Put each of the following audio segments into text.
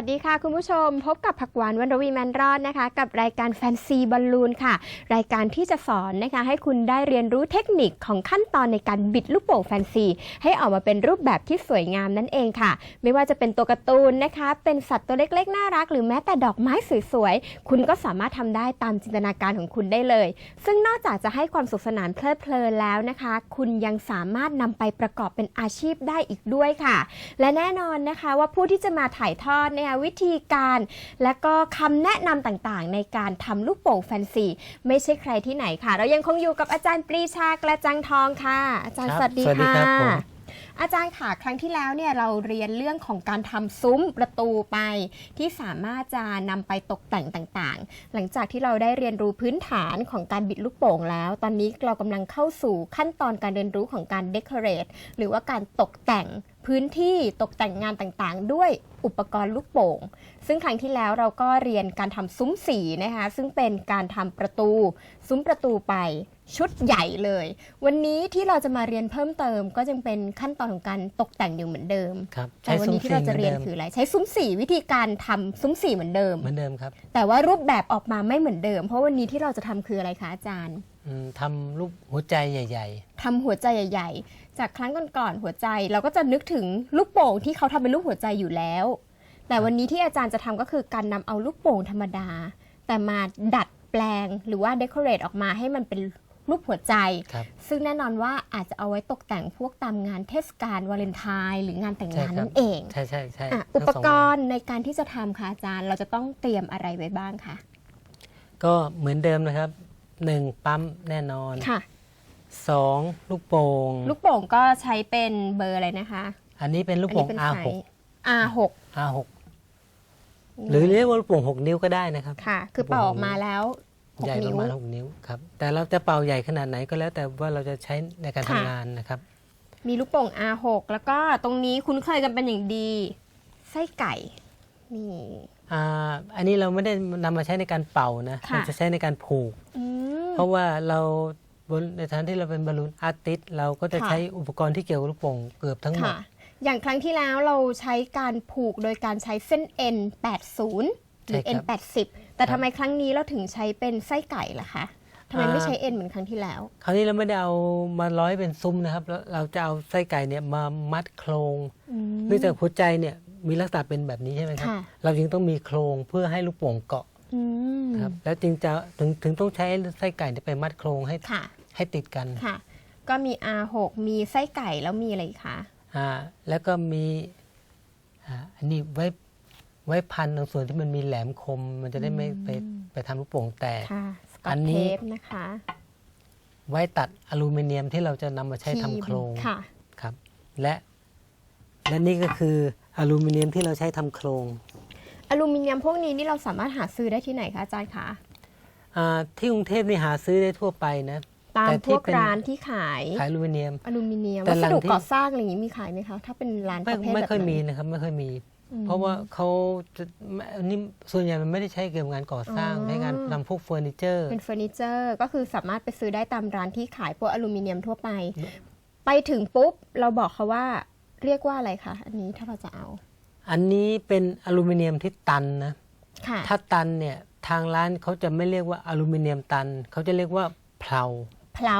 วัสดีค่ะคุณผู้ชม พบกับผักหวานวันรวีแมนรอดนะคะ กับรายการแฟนซีบอลลูนค่ะ รายการที่จะสอนนะคะให้คุณได้เรียนรู้เทคนิคของขั้นตอนในการบิดลูกโป่งแฟนซี ให้ออกมาเป็นรูปแบบที่สวยงามนั่นเองค่ะ ไม่ว่าจะเป็นตัวการ์ตูนนะคะ เป็นสัตว์ตัวเล็กๆ น่ารัก หรือแม้แต่ดอกไม้สวยๆ คุณก็สามารถทำได้ตามจินตนาการของคุณได้เลย ซึ่งนอกจากจะให้ความสุขสนานเพลิดเพลินแล้วนะคะ คุณยังสามารถนำไปประกอบเป็นอาชีพได้อีกด้วยค่ะ และแน่นอนนะคะว่าผู้ที่จะมาถ่ายทอดเนี่ยวิธีการ และก็คำแนะนำต่างๆ ในการทำลูกโป่งแฟนซี ไม่ใช่ใครที่ไหนค่ะ เรายังคงอยู่กับอาจารย์ปรีชากระจังทองค่ะ อาจารย์ครับสวัสดีสวัสดีค่ะครับผมอาจารย์ค่ะครั้งที่แล้วเนี่ยเราเรียนเรื่องของการทำซุ้มประตูไป ที่สามารถจะนำไปตกแต่งต่างๆ หลังจากที่เราได้เรียนรู้พื้นฐานของการบิดลูกโป่งแล้ว ตอนนี้เรากำลังเข้าสู่ขั้นตอนการเรียนรู้ของการเดคอเรทหรือว่าการตกแต่งพื้นที่ตกแต่งงานต่างๆ ด้วยอุปกรณ์ลูกโป่ง ซึ่งครั้งที่แล้วเราก็เรียนการทำซุ้มสีนะคะ ซึ่งเป็นการทำประตู ซุ้มประตูไปชุดใหญ่เลย วันนี้ที่เราจะมาเรียนเพิ่มเติม ก็ยังเป็นขั้นตอนของการตกแต่งอยู่เหมือนเดิมครับแต่วันนี้ที่เราจะเรียนคืออะไรใช้ซุ้มสีวิธีการทำซุ้มสีเหมือนเดิมเหมือนเดิมครับ แต่ว่ารูปแบบออกมาไม่เหมือนเดิม เพราะวันนี้ที่เราจะทำคืออะไรคะอาจารย์อืมทำรูปหัวใจใหญ่ทำหัวใจใหญ่ ๆ จากครั้งก่อนๆหัวใจเราก็จะนึกถึงลูกโป่งที่เขาทำเป็นรูปหัวใจอยู่แล้ว แต่วันนี้ที่อาจารย์จะทำก็คือการนำเอาลูกโป่งธรรมดา แต่มาดัดแปลงหรือว่าเดคอเรทออกมาให้มันเป็นรูปหัวใจๆครับ ซึ่งแน่นอนว่าอาจจะเอาไว้ตกแต่งพวกตามงานเทศกาลวาเลนไทน์หรืองานแต่งใช่งานครับ นั่นเองใช่ใช่ใช่อะทั้อุงปสงกแบบรณ์ในการที่จะทำค่ะอาจารย์ เราจะต้องเตรียมอะไรไว้บ้างคะก็เหมือนเดิมนะครับหนึ่งปั๊มแน่นอนค่ะ สองลูกโป่งลูกโป่งก็ใช้เป็นเบอร์อะไรนะคะอันนี้เป็นลูกโป่ง อันนี้ R6 เป็นไซส์ R6 R6 หรือเรียกว่าลูกโป่ง6นิ้วก็ได้นะครับค่ะคือเป่าออกมาแล้วหกใหญ่ปนิ้ระวมาณ6นิ้วครับแต่เราจะเป่าใหญ่ขนาดไหนก็แล้วแต่ว่าเราจะใช้ในการค่ะทำงานนะครับ มีลูกโป่ง R6 แล้วก็ตรงนี้คุ้นเคยกันเป็นอย่างดีไส้ไก่นี่อ่าอันนี้เราไม่ได้นำมาใช้ในการเป่านะค่ะเราจะใช้ในการผูกอืมเพราะว่าเราบนในฐานะที่เราเป็นบอลลูนอาร์ติสเราก็จะค่ะใช้อุปกรณ์ที่เกี่ยวกับลูกโป่งเกือบทั้งหมดค่ะ อย่างครั้งที่แล้วเราใช้การผูกโดยการใช้เส้น N 80หรือใช่ N ครับ80แต่ทำไมครั้งนี้เราถึงใช้เป็นไส้ไก่ล่ะคะทำไมไม่ใช้ N เหมือนครั้งที่แล้ว คราวนี้เราไม่ได้เอามาร้อยเป็นซุ้มนะครับแล้วเราจะเอาไส้ไก่เนี่ยมามัดโครงอืมเนื่องจากหัวใจเนี่ยมีลักษณะเป็นแบบนี้ใช่ไหมครับค่ะเราจึงต้องมีโครงเพื่อให้ลูกโป่งเกาะอืมครับ แล้วจึงจะถึงถึงต้องใช้ไส้ไก่เนี่ยไปมัดโครงให้ค่ะให้ติดกันค่ะก็มี R6 มีไส้ไก่แล้วมีอะไรอีกคะอ่า แล้วก็มีอ่าอันนี้ไว้ไว้พันตรงส่วนที่มันมีแหลมคม มันจะได้ไม่ไปไปทำลูกโป่งแตกค่ะสกออัตนเทนี้ปนะคะ ไว้ตัดอลูมิเนียมที่เราจะนำมาใช้ทำโครงค่ะครับ และและนี่ก็คืออลูมิเนียมที่เราใช้ทำโครงอลูมิเนียมพวกนี้นี่เราสามารถหาซื้อได้ที่ไหนคะอาจารย์คะอ่าที่กรุงเทพนี่หาซื้อได้ทั่วไปนะ ตามแต่พที่วกเป็นร้านที่ขายขายอลูมิเนียมอลูมิเนียมแต่วัหลัสงดุที่ก่อสร้างอะไรอย่างนี้มีขายไหมคะถ้าเป็นร้านปไม่ระเภทไม่แบบค่อยนั้นมีนะครับไม่ค่อยมีอืมเพราะว่าเขาจะไม่อันนี่ส่วนใหญ่มันไม่ได้ใช้เกี่ยวกับงานก่อสร้างอ๋อใช้งานทำพวกเฟอร์นิเจอร์เป็นเฟอร์นิเจอร์ก็คือสามารถไปซื้อได้ตามร้านที่ขายพวกอลูมิเนียมทั่วไป ไปถึงปุ๊บเราบอกเขาว่าเรียกว่าอะไรคะอันนี้ถ้าเราจะเอา อันนี้เป็นอลูมิเนียมที่ตันนะค่ะถ้าตันเนี่ยทางร้านเขาจะไม่เรียกว่าอลูมิเนียมตัน เขาจะเรียกว่าเพลา เพลา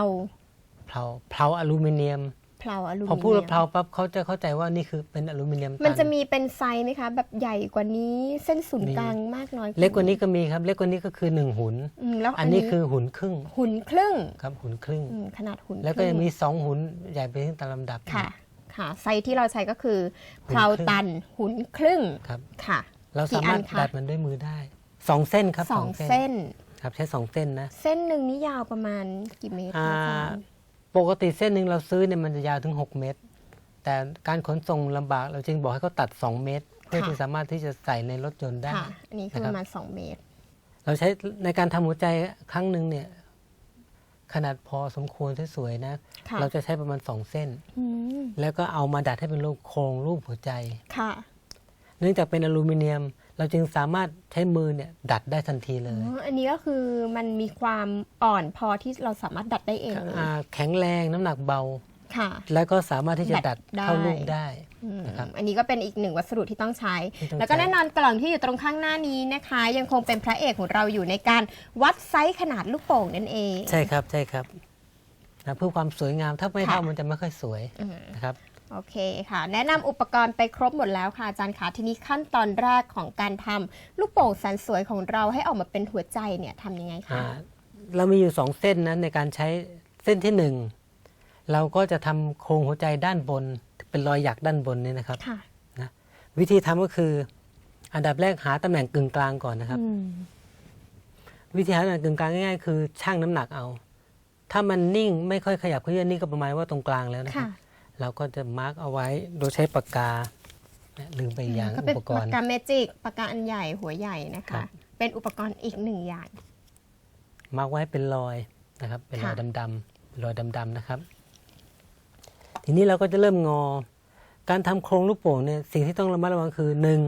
เพลาเพลาอลูมิเนียมเพลาอลูมิพอเนียมพูดว่าเพลาปั๊บเขาจะเข้าใจว่านี่คือเป็นอลูมิเนียมตัมันจะมีเป็นไซส์ไหมคะ แบบใหญ่กว่านี้เส้นศูนย์มีกลางมากน้อยเล็กกว่านี้ก็มีครับ เล็กกว่านี้ก็คือหนึ่งหุนอืมแล้วอันนี้คือหุนครึ่ง หุ่นครึ่งครับหุนครึ่งอืมขนาดหุ่นแล้วก็ครึ่ยังมีสองหุนใหญ่ไปถึงตามลำดับค่ะ ค่ะ ไซส์ที่เราใช้ก็คือหุ่นเพลาครึ่งตันหุ่นครึ่งครับค่ะ เราสามารถกี่อันคะดัดมันด้วยมือได้สองเส้นครับสองเส้น ครับใช้สองเส้นนะ เส้นหนึ่งนี่ยาวประมาณกี่เมตรอ่าคะอาจารย์ปกติเส้นหนึ่งเราซื้อเนี่ยมันจะยาวถึง 6 เมตร แต่การขนส่งลำบากเราจึงบอกให้เขาตัด 2 เมตร เพื่อที่สามารถที่จะใส่ในรถยนต์ได้ ค่ะ อันนี้คือนะคปรับระมาณ 2 เมตร เราใช้ในการทำหัวใจครั้งหนึ่งเนี่ยขนาดพอสมควรที่สวยนะ ค่ะเราจะใช้ประมาณ 2 เส้น อืมแล้วก็เอามาดัดให้เป็นรูปโครงรูปหัวใจ ค่ะ เนื่องจากเป็นอลูมิเนียม เราจึงสามารถใช้มือเนี่ยดัดได้ทันทีเลอ๋ยออันนี้ก็คือมันมีความอ่อนพอที่เราสามารถดัดได้เองเลยอ่าแข็งแรงน้ำหนักเบา ค่ะ แล้วก็สามารถที่จะดัดัดดได้ เข้ารูปได้ อืมนะครับอันนี้ก็เป็นอีกหนึ่งวัสดุที่ต้องใช้ ที่ต้องแล้วก็ใช้แน่นอนกล่องที่อยู่ตรงข้างหน้านี้นะคะ ยังคงเป็นพระเอกของเราอยู่ในการวัดไซส์ขนาดลูกโป่งนั่นเอง ใช่ครับใช่ครับนะเพื่อความสวยงามถ้าไม่เท่าค่ะมันจะไม่ค่อยสวยอืม นะครับ โอเคค่ะ แนะนำอุปกรณ์ไปครบหมดแล้วค่ะอาจารย์คะทีนี้ขั้นตอนแรกของการทำลูกโป่งแสนสวยของเราให้ออกมาเป็นหัวใจเนี่ยทำยังไงคะอ่าเรามีอยู่สองเส้นนะในการใช้เส้นที่หนึ่งเราก็จะทำโครงหัวใจด้านบน เป็นรอยหยักด้านบนนี่นะครับค่ะวิธีทำก็คืออันดับแรกหาตำแหน่งกึ่งกลางก่อนนะครับอืมวิธีหาตำแหน่งกึ่งกลางง่ายๆคือชั่งน้ำหนักเอา ถ้ามันนิ่งไม่ค่อยขยับเขยื่อนนี่ก็ประมาณว่าตรงกลางแล้วนะครัค่ะบ เราก็จะมาร์กเอาไว้โดยใช้ปากกาเนี่ยลืมไปอีกอย่างก็อุเป็นปกปารกณ์ กาเมจิกปากกาอันใหญ่หัวใหญ่นะครัคะ บ เป็นอุปกรณ์อีกหนึ่งอย่าง มาร์กไว้เป็นรอยนะครับ เป็นรอยค่ะ ดำๆเป็นรอยดำๆนะครับ ทีนี้เราก็จะเริ่มงอ การทำโครงลูกโป่งเนี่ยสิ่งที่ต้องระมัดระวังคือหนึ่ง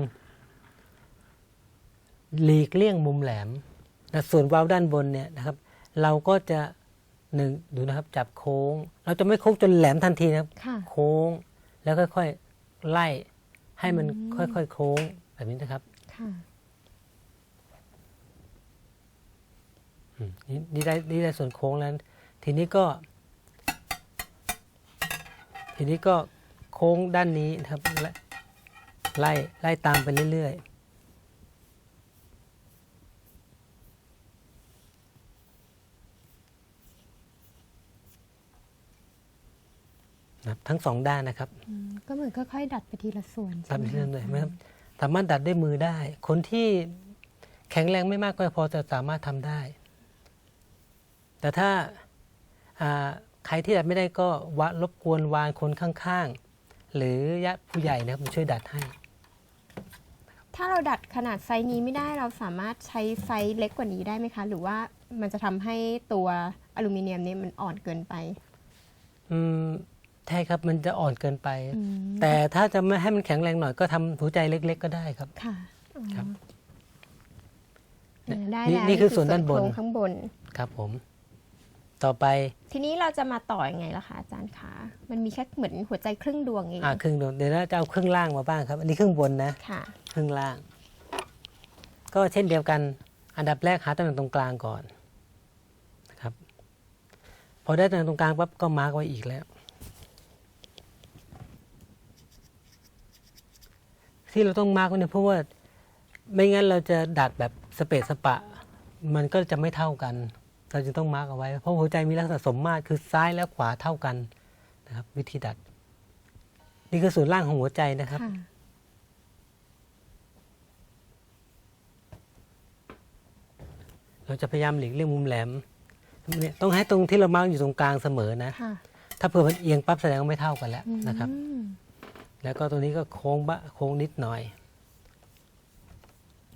หลีกเลี่ยงมุมแหลมนะส่วนวาล์วด้านบนเนี่ยนะครับ เราก็จะ หนึ่งดูนะครับ จับโค้ง เราจะไม่โค้งจนแหลมทันทีนะครับ ค่ะ โค้งแล้วค่อยๆไล่ให้มันค่อยๆโค้งแบบนี้นะครับค่ะ อืมนี่นี่ได้นี่ได้ส่วนโค้งแล้วทีนี้ก็ ทีนี้ก็โค้งด้านนี้นะครับไล่ไล่ไล่ตามไปเรื่อยๆ นะครับทั้งสองด้านนะครับอืมก็เหมือนค่อยๆ ดัดไปทีละส่วนทำใช่ไปไหมเรื่อยๆคะไหมครับสามารถดัดด้วยมือได้ คนที่แข็งแรงไม่มากก็พอจะสามารถทำได้ แต่ถ้าอ่าใครที่ดัดไม่ได้ก็วะรบกวนวานคนข้างๆ หรือญาติผู้ใหญ่นะครับมาช่วยดัดให้ ถ้าเราดัดขนาดไซส์นี้ไม่ได้เราสามารถใช้ไซส์เล็กกว่านี้ได้ไหมคะ หรือว่ามันจะทำให้ตัวอลูมิเนียมนี้มันอ่อนเกินไป อืม ใช่ครับ มันจะอ่อนเกินไปอืมแต่ถ้าจะไม่ให้มันแข็งแรงหน่อยก็ทำหัวใจเล็ก ๆ ก็ได้ครับ ค่ะอ๋อครับ อ่าได้นี่แล้วนี่คือส่วนด้านบน โครงข้างบน ครับผม ต่อไปทีนี้เราจะมาต่ออยังไงล่ะคะอาจารย์คะมันมีแค่เหมือนหัวใจครึ่งดวงเองอ่าครึ่งดวงเดี๋ยวเราจะเอาครึ่งล่างมาบ้างครับ อันนี้ครึ่งบนนะ ค่ะ ครึ่งล่าง ก็เช่นเดียวกัน อันดับแรกหาตำแหน่งตรงกลางก่อนนะครับ พอได้ตำแหน่งตรงกลางปั๊บก็มาร์กไว้อีกแล้ว ที่เราต้องมาร์กไว้เนี่ยเพราะว่าไม่งั้นเราจะดัดแบบสเปซสปะ มันก็จะไม่เท่ากัน เราจึงต้องมาร์กเอาไว้ เพราะหัวใจมีลักษณะสมมาตรคือซ้ายและขวาเท่ากันนะครับ วิธีดัด นี่คือส่วนล่างของหัวใจนะครับค่ะเราจะพยายามหลีกเลี่ยงมุมแหลมเนี่ยต้องให้ตรงที่เรามาร์กอยู่ตรงกลางเสมอนะค่ะถ้าเผื่อมันเอียงปั๊บแสดงว่าไม่เท่ากันแล้วนะครับอืม แล้วก็ตรงนี้ก็โค้งบะโค้งนิดหน่อย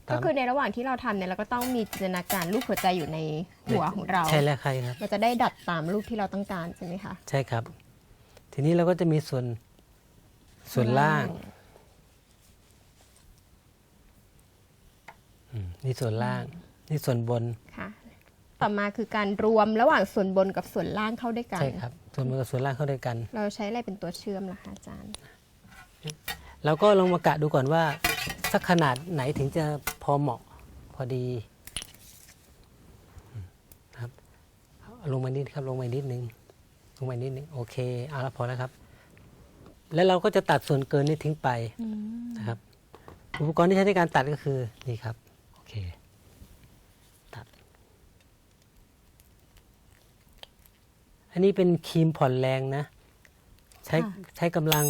ตาก็มคือในระหว่างที่เราทำเนี่ยเราก็ต้องมีจินตนาการรูปหัวใจอยู่ในหัวของเราใช่แล้วใครครับเราจะได้ดัดตามรูปที่เราต้องการใช่ไหมคะใช่ครับ ทีนี้เราก็จะมีส่วนส่วนล่างอืมนี่ส่วนล่างนี่ส่วนบนค่ะต่อมาคือการรวมระหว่างส่วนบนกับส่วนล่างเข้าด้วยกันใช่ครับส่วนบนกับส่วนล่างเข้าด้วยกัน เราใช้อะไรเป็นตัวเชื่อมล่ะคะอาจารย์ เราก็ลองมากะดูก่อนว่า สักขนาดไหนถึงจะพอเหมาะพอดีอืมครับเอาลงมานิดครับลงมานิดนึงลงไปนิดนึงโอเคเอาละพอแล้วครับ แล้วเราก็จะตัดส่วนเกินนี้ทิ้งไปนะครับ อุปกรณ์ที่ใช้ในการตัดก็คือนี่ครับโอเคตัด อันนี้เป็นครีมผ่อนแรงนะ ใช้ค่ะใช้กำลัง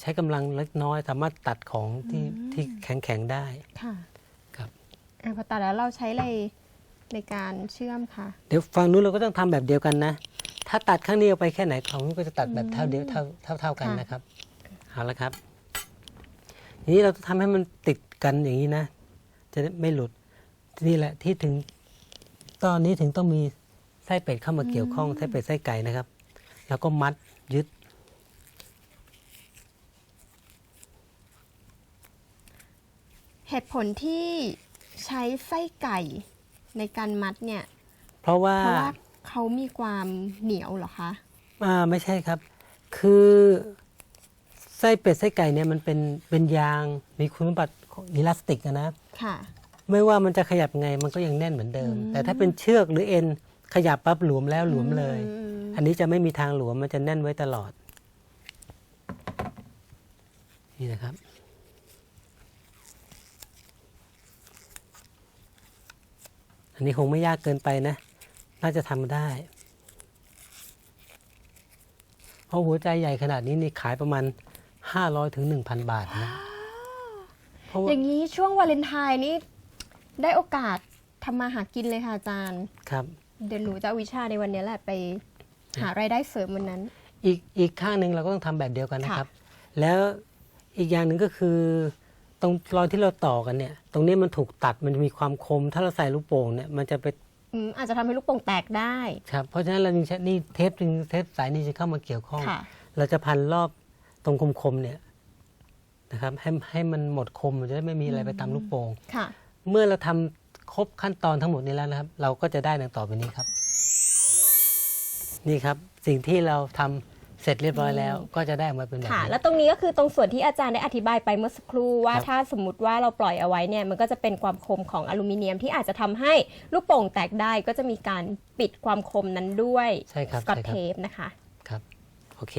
ใช้กำลังเล็กน้อย สามารถตัดของที่ที่แข็งแข็งๆได้ ค่ะครับ อะพอตัดแล้วเราใช้อะไรในการเชื่อมค่ะ เดี๋ยวฝั่งนู้นเราก็ต้องทำแบบเดียวกันนะ ถ้าตัดข้างนี้ออกไปแค่ไหนของนู้นก็จะตัดแบบเท่าเดียวเท่าเท่าเท่ากันค่ะ นะครับเอาละครับทีนี้เราต้องทำให้มันติดกันอย่างนี้นะ จะได้ไม่หลุดนี่แหละที่ถึง ตอนนี้ถึงต้องมีไส้เป็ดเข้ามาเกี่ยวข้องไส้เป็ดไส้ไก่นะครับ แล้วก็มัดยึด เหตุผลที่ใช้ไส้ไก่ในการมัดเนี่ย เพราะว่าเพราะว่าเขามีความเหนียวเหรอคะอ่าไม่ใช่ครับ คือไส้เป็ดไส้ไก่เนี่ยมันเป็นเป็นยางมีคุณสมบัติของอิลาสติกอะนะ ค่ะ ไม่ว่ามันจะขยับไงมันก็ยังแน่นเหมือนเดิม อืมแต่ถ้าเป็นเชือกหรือเอ็นขยับปั๊บหลวมแล้วหลวมเลย อืม อันนี้จะไม่มีทางหลวมมันจะแน่นไว้ตลอด นี่นะครับ นนี้คงไม่ยากเกินไปนะ น่าจะทำได้เพราะหัวใจใหญ่ขนาดนี้นี่ขายประมาณ 500ถึง1,000 บาทนะเพราะว่าอย่างนี้ช่วงวาเลนไทน์นี่ได้โอกาสทำมาหากินเลยค่ะอาจารย์ ครับ เดี๋ยวหนูจะเอาวิชาในวันนี้แหละไปหารายได้เสริมวันนั้น อีกอีกข้างหนึ่งเราก็ต้องทำแบบเดียวกันนะค่ะครับ แล้วอีกอย่างหนึ่งก็คือ ตรงรอยที่เราต่อกันเนี่ย ตรงนี้มันถูกตัดมันมีความคม ถ้าเราใส่ลูกโป่งเนี่ยมันจะไปอืมอาจจะทำให้ลูกโป่งแตกได้ ครับเพราะฉะนั้นเราจึงใช้นี่เทปจึงเทปสายนี้จะเข้ามาเกี่ยวข้อง ค่ะ เราจะพันรอบตรงคมๆเนี่ยนะครับให้ให้มันหมดคมมันจะได้ไม่มีอะไรไปตามลูกโป่งค่ะ เมื่อเราทำครบขั้นตอนทั้งหมดนี้แล้วนะครับ เราก็จะได้ดังต่อไปนี้ครับ นี่ครับสิ่งที่เราทำ เสร็จเรียบร้อยแล้วก็จะได้ออกมาเป็นแบบค่ะ นี้แล้วตรงนี้ก็คือตรงส่วนที่อาจารย์ได้อธิบายไปเมื่อสักครู่ว่าครับถ้าสมมติว่าเราปล่อยเอาไว้เนี่ยมันก็จะเป็นความคมของอลูมิเนียมที่อาจจะทำให้ลูกโป่งแตกได้ก็จะมีการปิดความคมนั้นด้วยใช่ครับสกอตใช่คเทรับปนะคะครับโอเค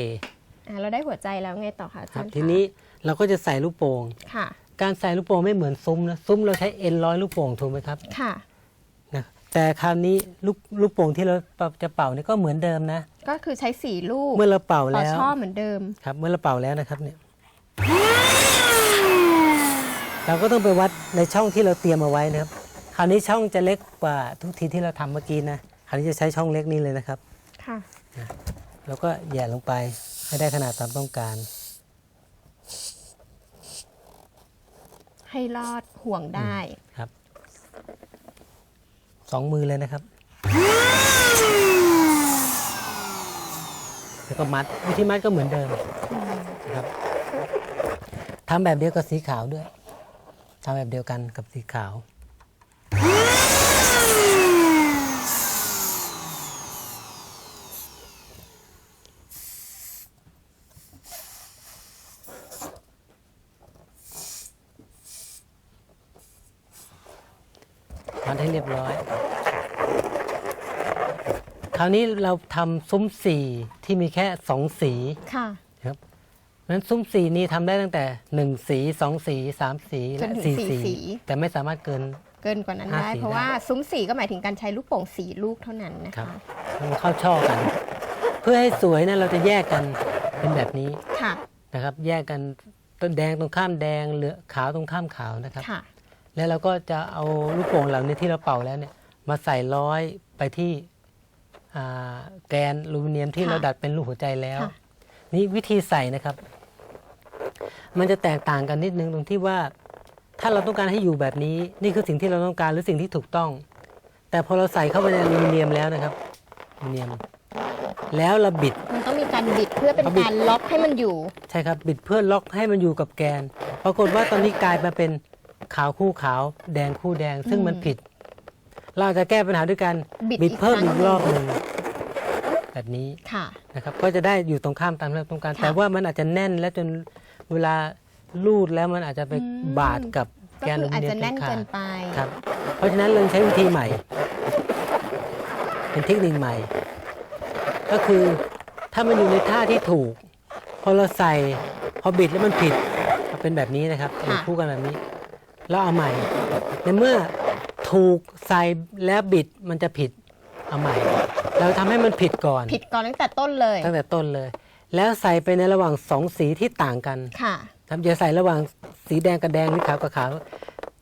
อะเราได้หัวใจแล้วไงต่อคะอาคจารัรบย์ทีคะนี้เราก็จะใส่ลูกโป่งค่ะการใส่ลูกโป่งไม่เหมือนซุ้มนะซุ้มเราใช้เอ็นร้อยลูกโป่งถูกไหมครับ ค่ะนะ แต่คราวนี้ลูกลูกโป่งที่เราจะเป่านี่ก็เหมือนเดิมนะ ก็คือใช้สี่ลูกเมื่อเราเป่าต่อแล้วช่อเหมือนเดิมครับเมื่อเราเป่าแล้วนะครับเนี่ยเราก็ต้องไปวัดในช่องที่เราเตรียมเอาไว้นะครับ คราวนี้ช่องจะเล็กกว่าทุกทีที่เราทำเมื่อกี้นะคราวนี้จะใช้ช่องเล็กนี้เลยนะครับค่ะแล้วก็แหย่ลงไปให้ได้ขนาดตามต้องการ ให้รอดห่วงได้ครับ สองมือเลยนะครับ แล้วก็มัดวิธีมัดก็เหมือนเดิมนะครับทำแบบเดียวกับสีขาวด้วยทำแบบเดียวกันกับสีขาว ดให้เรียบร้อย คราวนี้เราทำซุ้มสีที่มีแค่สองสีค่ะครับเพราะฉะนั้นซุ้มสีนี้ทำได้ตั้งแต่หนึ่งสีสองสีสามสีและจนถึงสี่สี่สี สี แต่ไม่สามารถเกิน เกินกว่านั้นห้าได้ สีเพราะได้ว่าซุ้มสี่ก็หมายถึงการใช้ลูกโป่งสี่ลูกเท่านั้นนะครัคะ บ มันเข้าช่อกัน เพื่อให้สวยนะเราจะแยกกันเป็นแบบนี้ค่ะ นะครับ แยกกันต้นแดงตรงข้ามแดงเหลือขาวตรงข้ามขาวนะครับ ค่ะ แล้วเราก็จะเอาลูกโป่งเหล่านี้ที่เราเป่าแล้วเนี่ยมาใส่ร้อยไปที่อ่าแกนอลูมิเนียมที่ค่ะเราดัดเป็นรูปหัวใจแล้วค่ะนี่วิธีใส่นะครับ มันจะแตกต่างกันนิดนึงตรงที่ว่า ถ้าเราต้องการให้อยู่แบบนี้ นี่คือสิ่งที่เราต้องการหรือสิ่งที่ถูกต้อง แต่พอเราใส่เข้าไปในอลูมิเนียมแล้วนะครับอลูมิเนียม แล้วเราบิดมันต้องมีการบิดเพื่อเป็นเอาบิดการล็อกให้มันอยู่ ใช่ครับ บิดเพื่อล็อกให้มันอยู่กับแกน ปรากฏว่าตอนนี้กลายมาเป็น ขาวคู่ขาว แดงคู่แดง ซึ่งมันอืมผิด เราจะแก้ปัญหาด้วยการบิดบิดอีกเพิ่มครั้อีงกรอบหนึ่งแบบนี้ค่ะนะครับก็จะได้อยู่ตรงข้ามตามที่เราต้องการค่ะแต่ว่ามันอาจจะแน่นและจนเวลาลูดแล้วมันอาจจะไปอืมบาดกับก็แกนคือลูอาจมิเนียจะมจแน่นนขาเกิดนไปครับ เพราะฉะนั้นเราใช้วิธีใหม่ เป็นเทคนิคใหม่ ก็คือถ้ามันอยู่ในท่าที่ถูก พอเราใส่พอบิดแล้วมันผิดก็เป็นแบบนี้นะครับค่ะเป็นคู่กันแบบนี้ แล้วเอาใหม่ ในเมื่อถูกใส่แล้วบิดมันจะผิดเอาใหม่ เราทำให้มันผิดก่อน ผิดก่อนตั้งแต่ต้นเลย ตั้งแต่ต้นเลย แล้วใส่ไปในระหว่างสองสีที่ต่างกัน ค่ะครับอย่าใส่ระหว่างสีแดงกับแดงหรือขาวกับขาว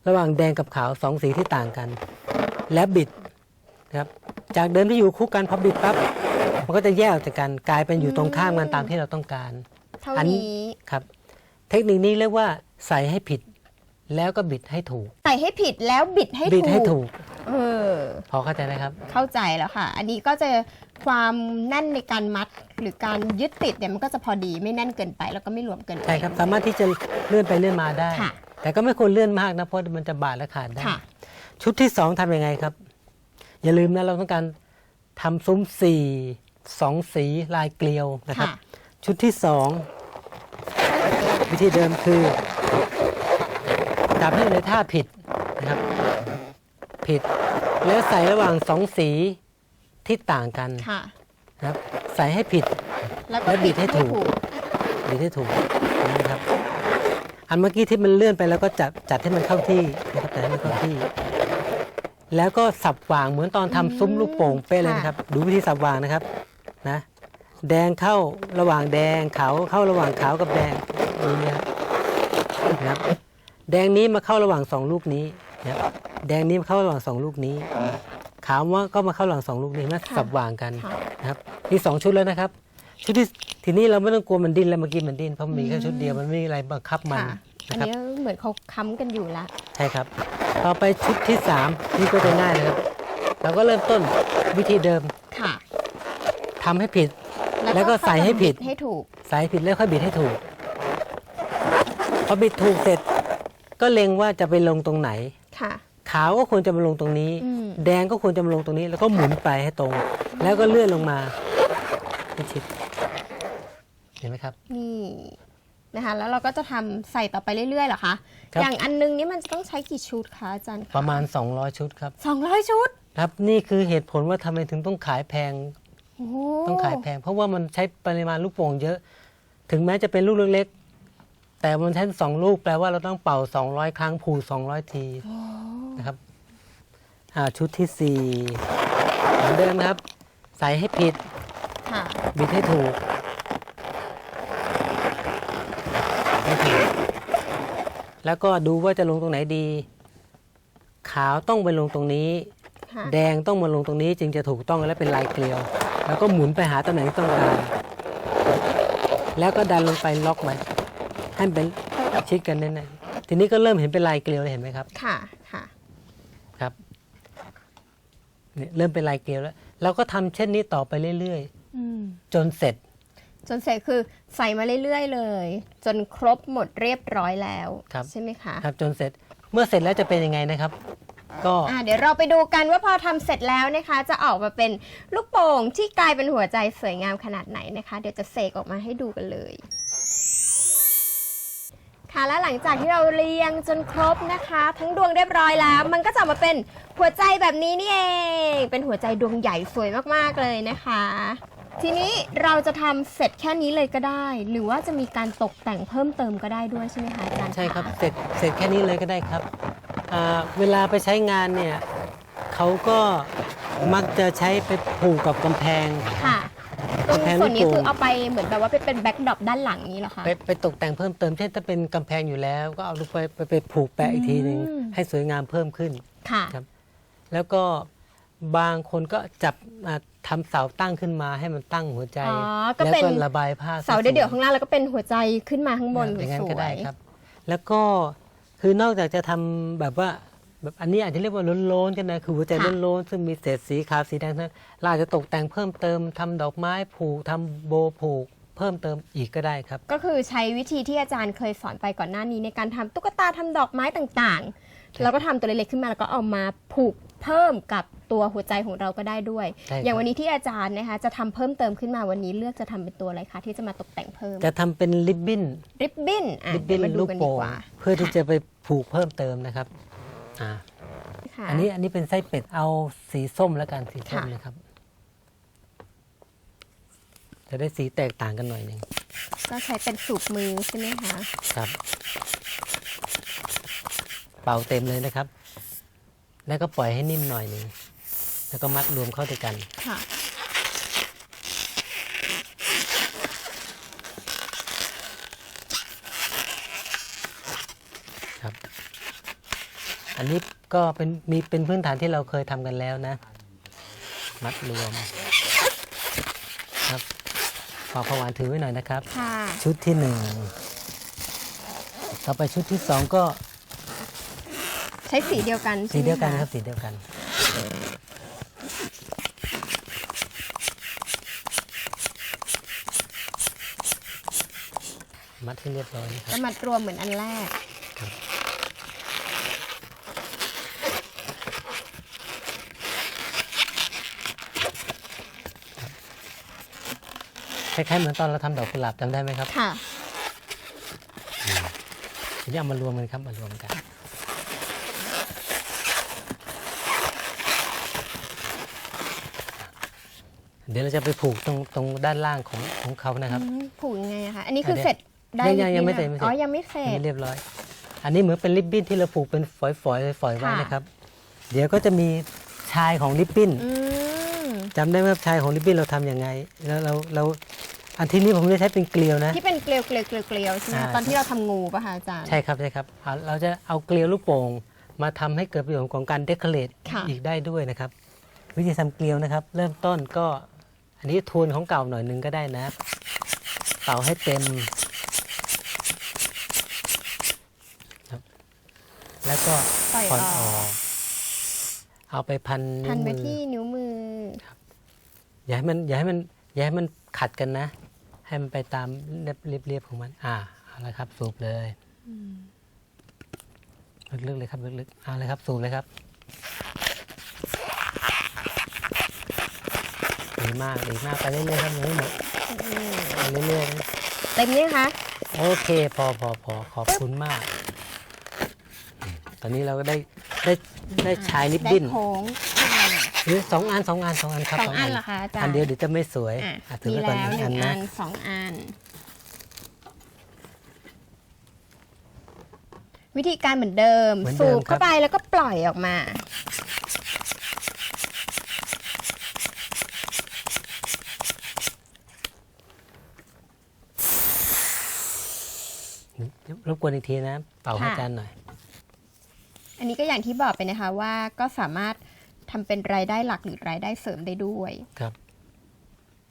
ระหว่างแดงกับขาวสองสีที่ต่างกัน แล้วบิดนะครับ จากเดิมที่อยู่คู่กันพอบิดปั๊บมันก็จะแยกออกจากกันกลายเป็นอยู่ตรงข้ามกันตามที่เราต้องการ เท่าอันนี้ครับ เทคนิคนี้เรียกว่าใส่ให้ผิด แล้วก็บิดให้ถูก ใส่ให้ผิดแล้วบิดให้บิดให้ถูก เออ พอเข้าใจไหมครับ เข้าใจแล้วค่ะ อันนี้ก็จะความแน่นในการมัดหรือการยึดติดเนี่ยมันก็จะพอดีไม่แน่นเกินไปแล้วก็ไม่หลวมเกินไป ใช่ครับ สามารถที่จะเลื่อนไปเลื่อนมาได้ ค่ะ แต่ก็ไม่ควรเลื่อนมากนะ เพราะมันจะบาดและขาดได้ ค่ะ ชุดที่สองทำยังไงครับ อย่าลืมนะเราต้องการทำซุ้มสี่สองสีลายเกลียวนะครับ ค่ะ ชุดที่สองวิธีเดิมคือ จับให้อยู่ในท่าผิดนะครับ ผิด แล้วใส่ระหว่างสองสีที่ต่างกันค่ะนะครับ ใส่ให้ผิด แล้วก็แล้วบิดให้ถูก บิดให้ถูกนะครับ อันเมื่อกี้ที่มันเลื่อนไปแล้วก็จัดจัดให้มันเข้าที่นะครับจัดให้มันเข้าที่ แล้วก็สับวางเหมือนตอนทำซุ้มลูกโป่งเป๊ะเลยนะครับ ดูวิธีสับวางนะครับนะแดงเข้าระหว่างแดงขาวเข้าระหว่างขาวกับแดงนี่นะครับนะครับ แดงนี้มาเข้าระหว่างสองลูกนี้นะครับแดงนี้มาเข้าระหว่างสองลูกนี้ ขาวว่าก็มาเข้าระหว่างสองลูกนี้มาค่ะสับวางกันค่ะนะครับมีสองชุดแล้วนะครับ ชุดที่ทีนี้เราไม่ต้องกลัวมันดิ้นแล้วเมื่อกี้มันดิ้นเพราะมันมีแค่ชุดเดียวมันไม่มีอะไรบังคับมันค่ะอันนะครับนี้เหมือนเขาค้ำกันอยู่ละใช่ครับ ต่อไปชุดที่สามนี่ก็จะง่ายนะครับเราก็เริ่มต้นวิธีเดิมค่ะทำให้ผิด แล้วก็ใส่ให้ผิดให้ถูกใส่ให้ผิดแล้วค่อยบิดให้ถูกพอบิดถูกเสร็จ ก็เล็งว่าจะไปลงตรงไหน ค่ะ ขาวก็ควรจะมาลงตรงนี้ อืม แดงก็ควรจะมาลงตรงนี้ แล้วก็หมุนไปให้ตรง แล้วก็เลื่อนลงมาให้ชิดเห็นไหมครับ นี่นะคะ แล้วเราก็จะทำใส่ต่อไปเรื่อยๆเหรอคะ ครับ อย่างอันนึงนี่มันจะต้องใช้กี่ชุดคะอาจารย์คประมาณ 200 ชุดครับสองร้อยชุดครับ นี่คือเหตุผลว่าทำไมถึงต้องขายแพง โอ้โหต้องขายแพง เพราะว่ามันใช้ปริมาณลูกโป่งเยอะ ถึงแม้จะเป็นลูกเล็กๆ แต่มันใช้สองลูกแปลว่าเราต้องเป่า 200 ครั้งผู200 ทีนะครับอ่าชุดที่4เหมือนเดิมนะครับ ใส่ให้ผิดค่ะบิดให้ถูกให้ถูกแล้วก็ดูว่าจะลงตรงไหนดี ขาวต้องไปลงตรงนี้ค่ะแดงต้องมาลงตรงนี้ จึงจะถูกต้องและเป็นลายเกลียว แล้วก็หมุนไปหาตำแหน่งที่ต้องการแล้วก็ดันลงไปล็อกไว้ ให้มันเป็นชิดกันแน่นๆทีนี้ก็เริ่มเห็นเป็นลายเกลียวเลยเห็นไหมครับ ค่ะค่ะครับเนี่ยเริ่มเป็นลายเกลียวแล้วเราก็ทำเช่นนี้ต่อไปเรื่อยอืมๆจนเสร็จ จนเสร็จคือใส่มาเรื่อยๆ เลย จนครบหมดเรียบร้อยแล้วครับใช่ไหมคะครับจนเสร็จเมื่อเสร็จแล้วจะเป็นยังไงนะครับก็อ่าเดี๋ยวเราไปดูกันว่าพอทำเสร็จแล้วนะคะ จะออกมาเป็นลูกโป่งที่กลายเป็นหัวใจสวยงามขนาดไหนนะคะ เดี๋ยวจะเสกออกมาให้ดูกันเลย ค่ะ และหลังจากที่เราเรียงจนครบนะคะ ทั้งดวงเรียบร้อยแล้ว มันก็จะออกมาเป็นหัวใจแบบนี้นี่เอง เป็นหัวใจดวงใหญ่สวยมากๆเลยนะคะ ทีนี้เราจะทำเสร็จแค่นี้เลยก็ได้ หรือว่าจะมีการตกแต่งเพิ่มเติมก็ได้ด้วยใช่ไหมคะอาจารย์ะใช่ครับเสร็จเสร็จแค่นี้เลยก็ได้ครับอ่าเวลาไปใช้งานเนี่ยเขาก็มักจะใช้ไปผูกกับกำแพง ค่ะ ตรงกำแพงส่วนนี้ลูกโป่งคือเอาไปเหมือนแบบว่าไปเป็นแบ็กดรอปด้านหลังนี้เหรอคะ ไปไปตกแต่งเพิ่มเติมเช่นถ้าเป็นกำแพงอยู่แล้ว ก็เอาลูกไปไปไปผูกแปะอีกทีหนึ่งอืม ให้สวยงามเพิ่มขึ้น ค่ะ ครับ แล้วก็บางคนก็จับอ่าทำเสาตั้งขึ้นมาให้มันตั้งหัวใจ อ๋อก็แล้วเป็น ก็ระบายผ้าเสาเดี่ยวๆข้างล่างแล้วก็เป็นหัวใจขึ้นมาข้างบนอย่างนั้นสก็วได้ยครับ แล้วก็คือนอกจากจะทำแบบว่า แบบอันนี้อาจจะเรียกว่าโล้นๆกันนะคือหัวใจโล้นๆซึ่งมีเศษสีขาวสีแดงทั้งนั้นเราอาจจะตกแต่งเพิ่มเติมทำดอกไม้ผูกทำโบว์ผูก เพิ่มเติมอีกก็ได้ครับ ก็คือใช้วิธีที่อาจารย์เคยสอนไปก่อนหน้านี้ในการทำตุ๊กตาทำดอกไม้ต่างๆ แล้วก็ทำตัวเล็กๆขึ้นมาแล้วก็เอามาผูกเพิ่มกับตัวหัวใจของเราก็ได้ด้วยใช่ครับอย่างวันนี้ที่อาจารย์นะคะจะทำเพิ่มเติมขึ้นมาวันนี้เลือกจะทำเป็นตัวอะไรคะที่จะมาตกแต่งเพิ่ม จะทำเป็นริบบิ้นริบบิ้นอะริบบิ้นเดี๋ยวมาดูลูกกันดีโป่งกว่าเพื่อที่จะไปผูกเพิ่มเติมนะครับ อ่าค่ะอันนี้อันนี้เป็นไส้เป็ดเอาสีส้มแล้วกันสีส้มค่ะเลยครับ จะได้สีแตกต่างกันหน่อยหนึ่งก็ใช้เป็นสูบมือใช่ไหมคะครับ เป่าเต็มเลยนะครับ แล้วก็ปล่อยให้นิ่มหน่อยหนึ่งแล้วก็มัดรวมเข้าด้วยกันค่ะ ครับ อันนี้ก็เป็นมีเป็นพื้นฐานที่เราเคยทำกันแล้วนะ มัดรวมครับขอผวานถือไว้หน่อยนะครับ ค่ะ ชุดที่หนึ่งต่อไปชุดที่สองก็ใช้สีเดียวกันสีใช่ไหมเดียวกันะครับสีเดียวกัน มัดให้เรียบร้อยนะคก็รับมัดรวมเหมือนอันแรกค ล้ายๆเหมือนตอนเราทำดอกกุหลาบจำได้ไหมครับค่ะ ทีนี้เอามารวมกันครับมารวมกัน เดี๋ยวเราจะไปผูกตรงตรงด้านล่างของของเขานะครับ อืมผูกยังไงอะคะ อันนี้คืออันเนี้ยเสร็จได้ยังยังยังไม่นิดนึเสร็จไม่เสร็จ อ๋อ ยังไม่เสร็อันจนี้เรียบร้อย อันนี้เหมือนเป็นริบบิ้นที่เราผูกเป็นฝอยๆฝอยๆไว้ค่ะ นะครับ เดี๋ยวก็จะมีชายของริบบิ้น อืม จำได้ไหมครับชายของริบบิ้นเราทำยังไง แล้วเราเรา อันที่นี้ผมจะใช้เป็นเกลียวนะ ที่เป็นเกลียวเกลียวเกลียวเกลียวใช่ไหมคะอ่า ตอนที่เราทำงูป่ะคะอาจารย์ ใช่ครับใช่ครับอ่าเราจะเอาเกลียวลูกโป่งมาทำให้เกิดประโยชน์ของการเดคอเรทค่ะ อีกได้ด้วยนะครับ วิธีทำเกลียวนะครับ เริ่มต้นก็อันนี้ทวนของเก่าหน่อยหนึงก็ได้นะ เป่าให้เต็มครับแล้วก็ปล่อยผ่อนออออกก เอาไปพันนิ้พัวนไปมือที่นิ้วมือ อย่าให้มันอย่าให้มันอย่าให้มันขัดกันนะ ให้มันไปตามเรียบเรียบเรียบของมัน อ่าเอาละครับ สูบเลยลึกๆเลยครับลึกๆเอาเลยครับ สูบเลยครับดีมากดีมากไปเรื่อยๆครับยังไม่หมดไปเรื่อยเต็มนี้คะๆโอเค พอพอพอขอบคุณมากอืมตอนนี้เราก็ได้ได้ได้ชายลิบได้บิ้น โค้ง หรือสองอันสองอันสองอันครับสองอันเหรอคะอาจารย์อันเดียวเดี๋ยวจะไม่สวยอะอะถือมีไว้ก่อนแล้วหนึ่งหอันึ่นงนะอันสองอัน วิธีการเหมือนเดิมเหมือนเดิสูมบครัเข้าบไปแล้วก็ปล่อยออกมารบกวนอีกทีนะ เป่าให้ค่ะอาจารย์หน่อย อันนี้ก็อย่างที่บอกไปนะคะว่าก็สามารถ ทำเป็นรายได้หลักหรือรายได้เสริมได้ด้วย ครับ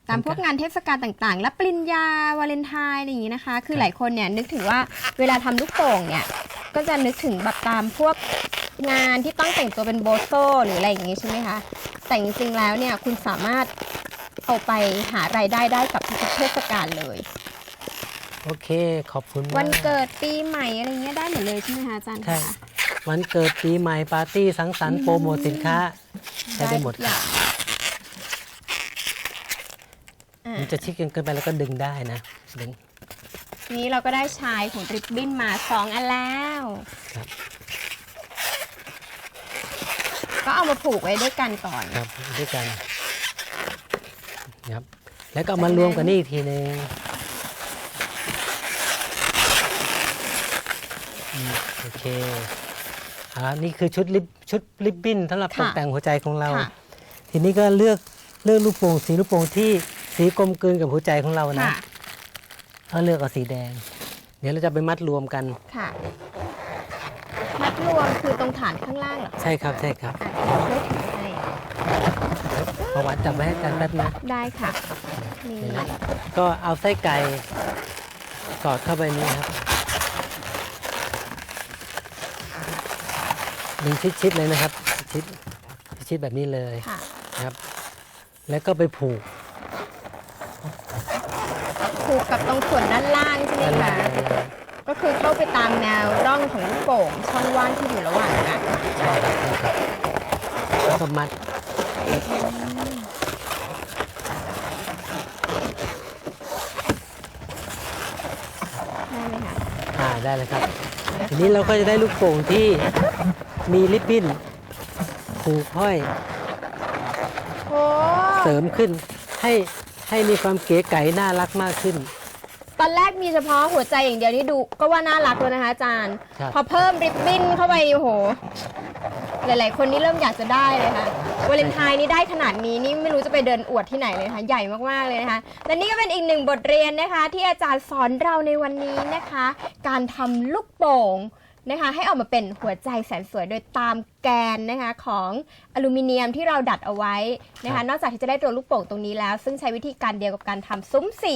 ตามพวกงานเทศกาลต่างๆและปริญญาวาเลนไทน์อะไรอย่างนี้นะคะ คือหลายคนเนี่ยนึกถึงว่าเวลาทำลูกโป่งเนี่ย ก็จะนึกถึงแบบตามพวกงานที่ต้องแต่งตัวเป็นโบโซหรืออะไรอย่างนี้ใช่ไหมคะ แต่จริงๆแล้วเนี่ยคุณสามารถเอาไปหารายได้ได้กับทุกๆเทศกาลเลย โอเค ขอบคุณมากวันเกิดปีใหม่อะไรเงี้ยได้หมดเลยใช่ไหมคะอาจารย์ใช่ คะ วันเกิดปีใหม่ปาร์ตี้สังสรรค์โปรโมทสินค้าใช้ได้หมดทุกอย่างอะมันจะชิดกันเกินไปแล้วก็ดึงได้นะดึงทีนี้เราก็ได้ชายของริบบิ้นมาสองอันแล้วครับ ก็เอามาผูกไว้ด้วยกันก่อน ครับด้วยกันครับ แล้วก็เอามารวมกันนี่อีกทีหนึงอืมโอเค อ่านี่คือชุดลิบชุดลิบบิ้นสำหรับตค่ะกแต่งหัวใจของเรา ค่ะ ทีนี้ก็เลือกเลือกลูกโป่งสีลูกโป่งที่สีกลมกลืนกับหัวใจของเรานะค่ะก็เลือกเอาสีแดง เดี๋ยวเราจะไปมัดรวมกันค่ะมัดรวมคือตรงฐานข้างล่างเหรอใช่ครับใช่ครับอะเดี๋ยวช่วยถือให้ประวัติจับไว้ให้อาจารย์แป๊บนะได้ค่ะนี่เดี๋ยวนะก็เอาไส้ไก่สอดเข้าไปนี้ครับ ดึงชิดๆเลยนะครับ ชิดชิดๆแบบนี้เลยค่ะ นะครับ แล้วก็ไปผูกผูกกับตรงส่วนด้านล่างใช่ไหมด้านล่าคะงด้านล่างก็คือเข้าไปตามแนวร่องของลูกโป่งช่องว่างที่อยู่ระหว่างกันใช่ครับใช่ครับแล้วก็มัดได้ไหมคะอ่าได้เลยครับ ทีนี้เราก็จะได้ลูกโป่งที่ มีริบบิ้นผูกห้อย โอ้เสริมขึ้น ให้ให้มีความเก๋ไก๋น่ารักมากขึ้น ตอนแรกมีเฉพาะหัวใจอย่างเดียวที่ดู ก็ว่าน่ารักแล้วนะคะอาจารย์ ครับ พอเพิ่มริบบิ้นเข้าไปโอ้โห หลาย ๆ คนนี่เริ่มอยากจะได้เลยค่ะวาเลนไทน์นี่ได้ขนาดนี้นี่ไม่รู้จะไปเดินอวดที่ไหนเลยค่ะใหญ่มากๆเลยนะคะและนี่ก็เป็นอีกหนึ่งบทเรียนนะคะ ที่อาจารย์สอนเราในวันนี้นะคะ การทำลูกโป่ง นะคะให้ออกมาเป็นหัวใจแสนสวยโดยตามแกนนะคะของอลูมิเนียมที่เราดัดเอาไว้นะครัคะบ นอกจากที่จะได้ตัวลูกโป่งตรงนี้แล้ว ซึ่งใช้วิธีการเดียวกับการทำซุ้มสี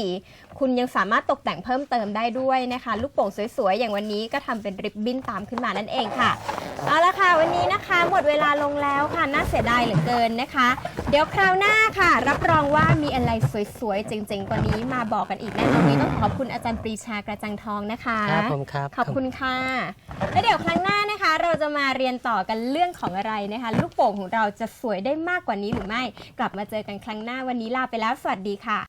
คุณยังสามารถตกแต่งเพิ่มเติมได้ด้วยนะคะ ลูกโป่งสวยๆ อย่างวันนี้ก็ทำเป็นริบบิ้นตามขึ้นมานั่นเองค่ะ เอาละค่ะ วันนี้นะคะ หมดเวลาลงแล้วค่ะ น่าเสียดายเหลือเกินนะคะ เดี๋ยวคราวหน้าค่ะ รับรองว่ามีอะไรสวยๆเจ๋งๆกว่านี้มาบอกกันอีกแน่นอนวันนี้ต้องขอบคุณอาจารย์ปรีชากระจังทองนะคะ ครับผมครับขอบคุณค่ะแล้วเดี๋ยวครั้งหน้านะคะ เราจะมาเรียนต่อกันเรื่องของอะไรนะคะ ลูกโป่งของเราจะสวยได้มากกว่านี้หรือไม่ กลับมาเจอกันครั้งหน้าวันนี้ลาไปแล้ว สวัสดีค่ะ